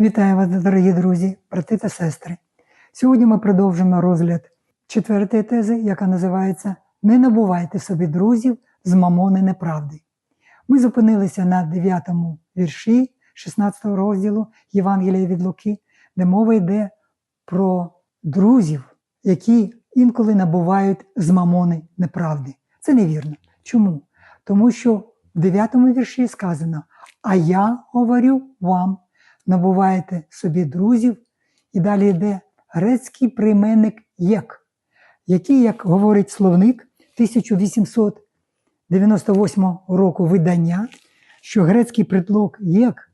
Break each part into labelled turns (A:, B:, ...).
A: Вітаю вас, дорогі друзі, брати та сестри. Сьогодні ми продовжимо розгляд четвертої тези, яка називається Не набувайте собі друзів з мамони неправди. Ми зупинилися на 9 вірші 16 розділу Євангелія від Луки, де мова йде про друзів, які інколи набувають з мамони неправди. Це невірно. Чому? Тому що в 9 вірші сказано: А я говорю вам, набуваєте собі друзів, і далі йде грецький прийменник єк, який, як говорить словник 1898 року видання, що грецький притлок єк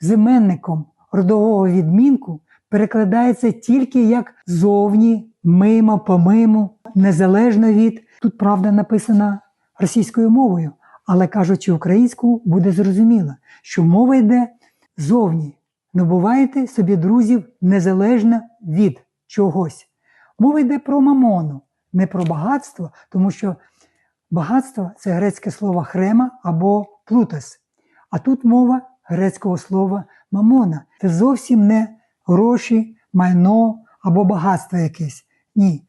A: з іменником родового відмінку перекладається тільки як зовні, мимо, помимо, незалежно від. Тут правда написана російською мовою, але кажучи українською, буде зрозуміло, що мова йде зовні. Набуваєте собі друзів незалежно від чогось. Мова йде про мамону, не про багатство, тому що багатство це грецьке слово хрема або плутос. А тут мова грецького слова мамона. Це зовсім не гроші, майно або багатство якесь. Ні.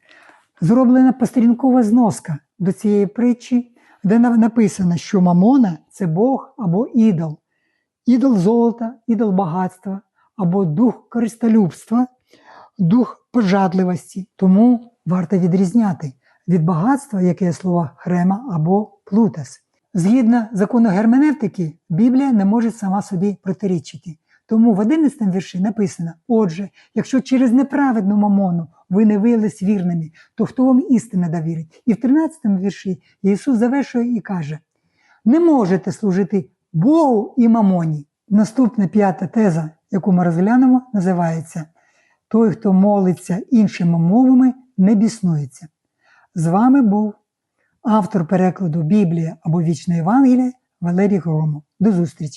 A: Зроблена посторінкова зноска до цієї притчі, де написано, що мамона це Бог або ідол. Ідол золота, ідол багатства або дух користолюбства, дух пожадливості. Тому варто відрізняти від багатства, яке є слово хрема або плутас. Згідно закону герменевтики, Біблія не може сама собі протирічити. Тому в 11 вірші написано: Отже, якщо через неправедну мамону ви не виявились вірними, то хто вам істинно довірить? І в 13 вірші Ісус завершує і каже: не можете служити Богу і мамоні. Наступна п'ята теза, яку ми розглянемо, називається Той, хто молиться іншими мовами, не біснується. З вами був автор перекладу Біблія або Вічне Євангелія Валерій Громов. До зустрічі!